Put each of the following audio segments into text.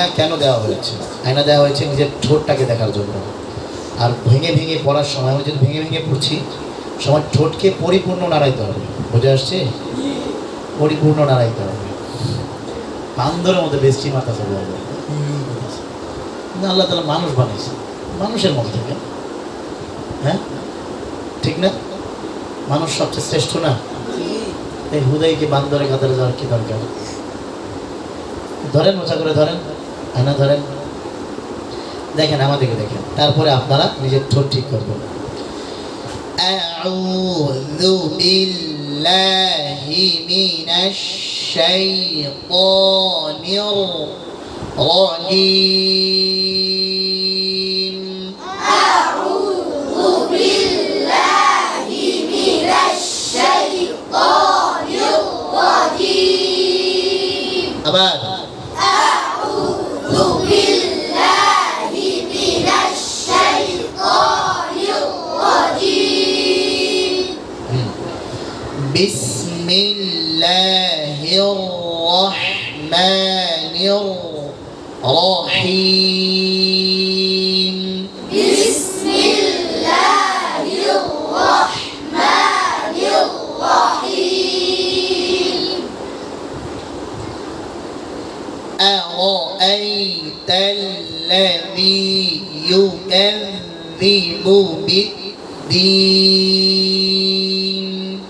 আয়না কেন দেওয়া হয়েছে? আয়না দেওয়া হয়েছে নিজের ঠোঁটটাকে দেখার জন্য। আর ভেঙে ভেঙে পড়ার সময়, আমি যদি ভেঙে ভেঙে পড়ছি, সময় ঠোঁটকে পরিপূর্ণ নাড়াইতে হবে। বুঝে আসছে পরিপূর্ণ নাড়াইতে হবে। বান্দরের মধ্যে বেশি মাথা চলে যাবে কিন্তু আল্লাহ তালা মানুষ বানিয়েছে। মানুষের মধ্যে থেকে। হ্যাঁ? ঠিক না? মানুষ সবচেয়ে শ্রেষ্ঠ না? এই হুদাইকে বান্দরে কাতারে যাওয়ার কি দরকার? ধরেন মোছা করে ধরেন। আয়না ধরেন দেখেন আমাদেরকে দেখেন তারপরে আপনারা নিজের ঠোঁট ঠিক করবেন أعوذ بالله من الشيطان الرجيم আবার بسم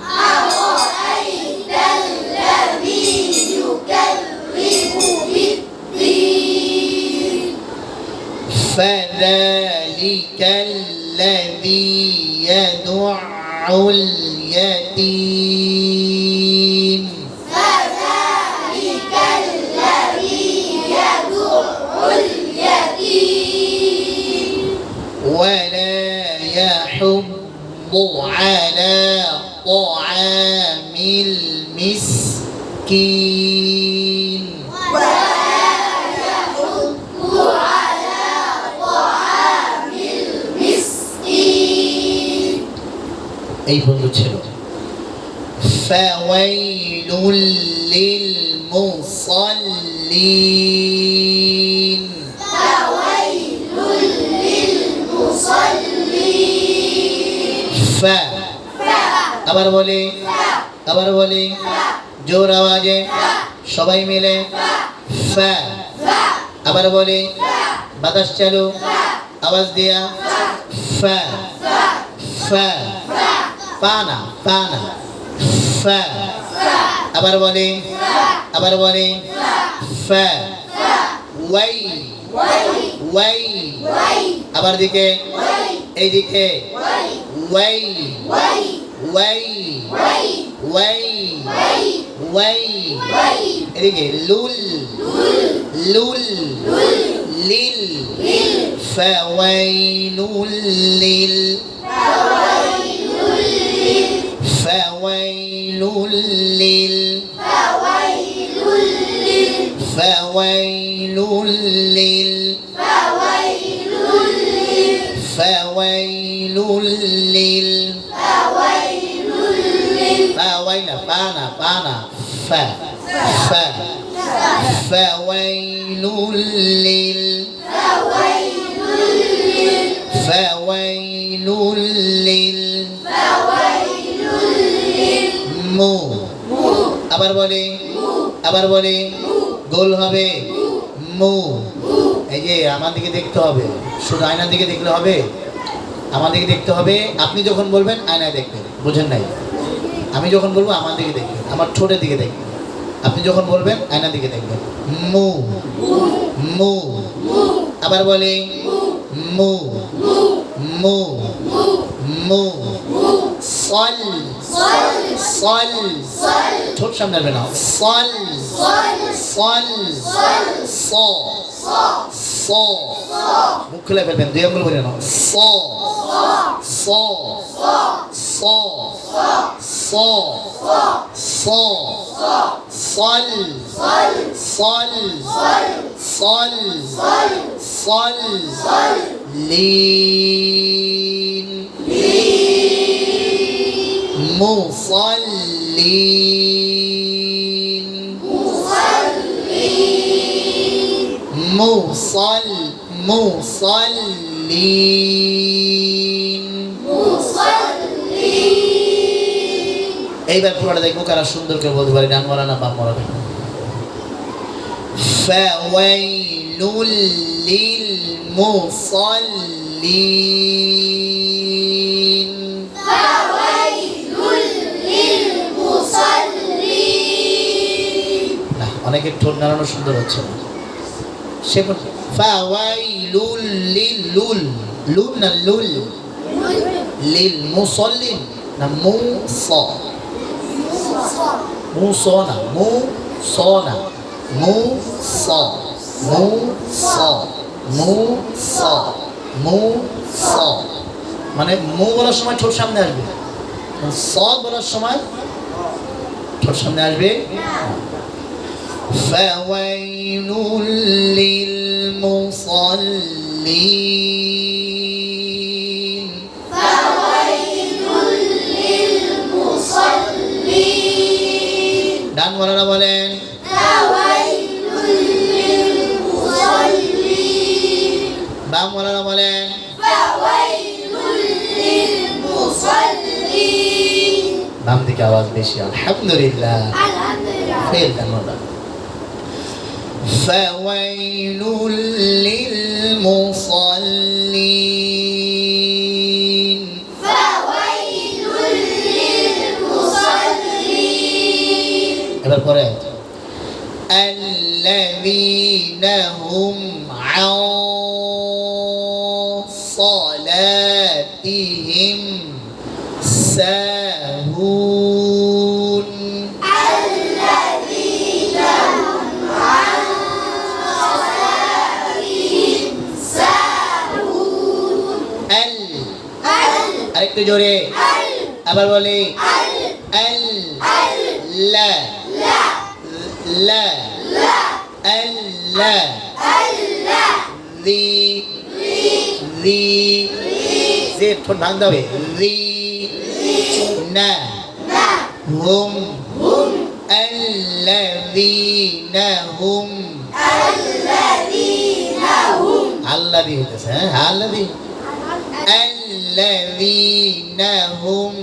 أرأيت الذي يكذب بالدين؟ فذلك الذي يدع اليتيم. على طعام المسكين এই বন্ধু ছিল فويل للمصلين ফা। আবার বলি আবার বলি জোর আওয়াজে সবাই মিলে ফা। আবার বলি বাতাস চালু আওয়াজ দিয়া ফা। ফা। পানা পানা ফা। আবার বলি আবার বলি ফা। ওয়াই। ওয়াই। আবার দিকে এইদিকে ওয়াই ওয়াই ওয়াই ওয়াই এদিকে লুল. লুল. লিল. ফাওয়াইলুল লিল. ফাওয়াইলুল লিল ফাওয়াইলুল লিল. ফাওয়াইলুল লিল ফাওয়াইলুল লিল মু আবার বলি আবার বলি, গোল হবে, মু। এই যে আমার দিকে দেখতে হবে, শুধু আয়নার দিকে দেখলে হবে? আমার দিকে দেখতে হবে, আপনি যখন বলবেন আয়নায় দেখবেন, বুঝেন নাই? আমি যখন বলব আমার দিকে দেখবেন, আমার ঠোঁটের দিকে দেখবেন। আপনি যখন বলবেন, আয়নার দিকে দেখবেন। মু। মু। আবার বলি, মু। মু। মু। সল। সল। ঠোঁট সামনে আসবে না। সল। সল। স। স। মুখ খুলে ফেলবেন, দুই আঙ্গুল বলে না স। স। স। স স সল সল সল সল লিন মুসল্লিন মুসল মুসল্লিন এইবার পুরোটা দেখবো কারা সুন্দর করে বলতে পারি ডান মরা না বাম মরা فويل للمصلين না অনেকের ঠোঁট নাড়ানো সুন্দর হচ্ছে না সে ফাওয়াইলুল লিলুল লুল না লুল লিল মুসল্লিন না মু স মু স না মু স না মু স মু স মু স মু স মানে মু বলার সময় ঠোঁট সামনে আসবে স বলার সময় ঠোঁট সামনে আসবে فويل للمصلين ডান বলারা বলেন বাম বলারা বলেন বাম দিকে আওয়াজ বেশি আলহামদুলিল্লাহ ফেল ডান বলা فويل للمصلين الذين هم عن صلاتهم ساهون ال আরেকটু জোরে আবার বলি ال ذي ذي ذي ঠোঁট ভাঙতে হবে ذي না هم الذين هم আল্লাদি হইতেছে হ্যাঁ আল্লাদি الذين هم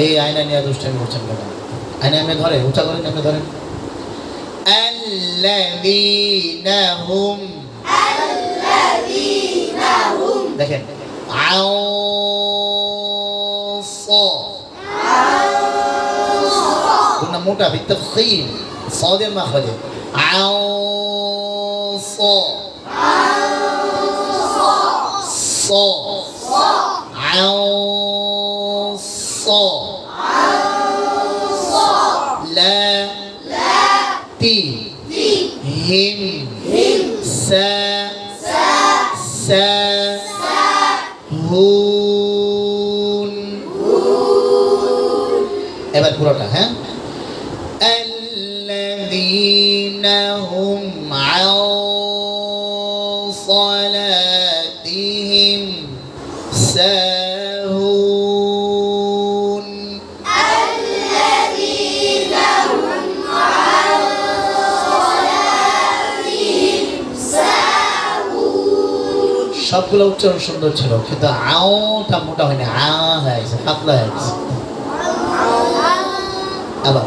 এই আয়না নিয়ে দুষ্টামি করছেন কেন আয়না এমনি ধরে উঁচা করেন এমনি ধরেন الذين هم দেখেন আওস قلنا موتى بالتفخيم صاد المخرج عوص ص এবার পুরোটা হ্যাঁ الذين هم عن صلاتهم ساهون সবগুলো উচ্চারণ সুন্দর ছিল কিন্তু আওটা মোটা হয়নি আ হয়ে গেছে পাতলা হয়ে গেছে আবার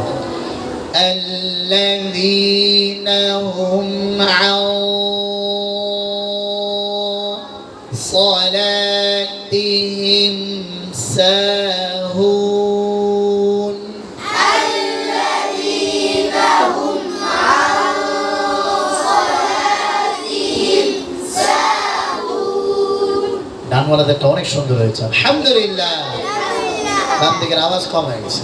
الذين هم عن صلاتهم ساهون ডান গানওয়ালাদেরটা অনেক সুন্দর হয়েছে আলহামদুলিল্লাহ বাম দিকের আওয়াজ কম হয়ে গেছে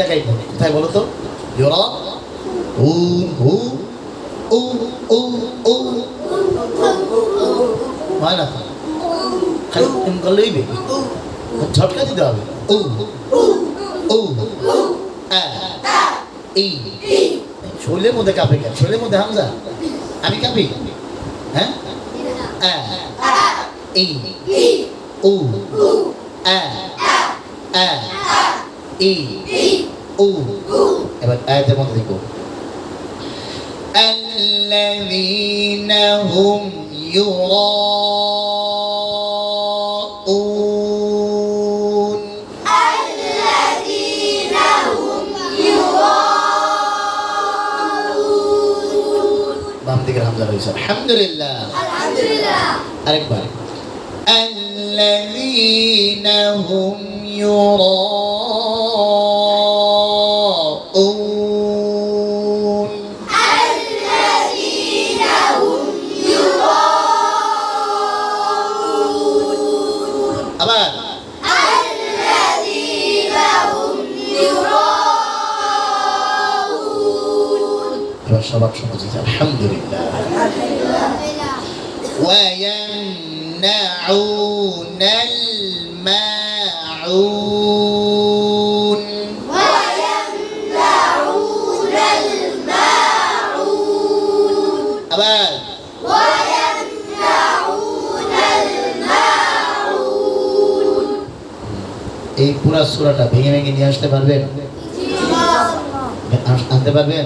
জায়গায় বলো কোথায় বলো তো? ইউরা? উন হু উ উ উ হয় না? খালি এম করলেই বে। ঝটকা দিতে হবে। উ উ আ ই। শরীরের মধ্যে কাঁপে কেন? শরীরের মধ্যে হামজা? আমি কাঁপি? হ্যাঁ? আ ই। উ আ আ ই। উ এবার আয়াতের মধ্যে দেখো الذين هم يراءون বাম দিকের হামজা রয়েছে আলহামদুলিল্লাহ আরেকবার الذين هم يراءون الماعون আবার এই পুরা সুরাটা ভেঙে ভেঙে নিয়ে আসতে পারবেন আনতে পারবেন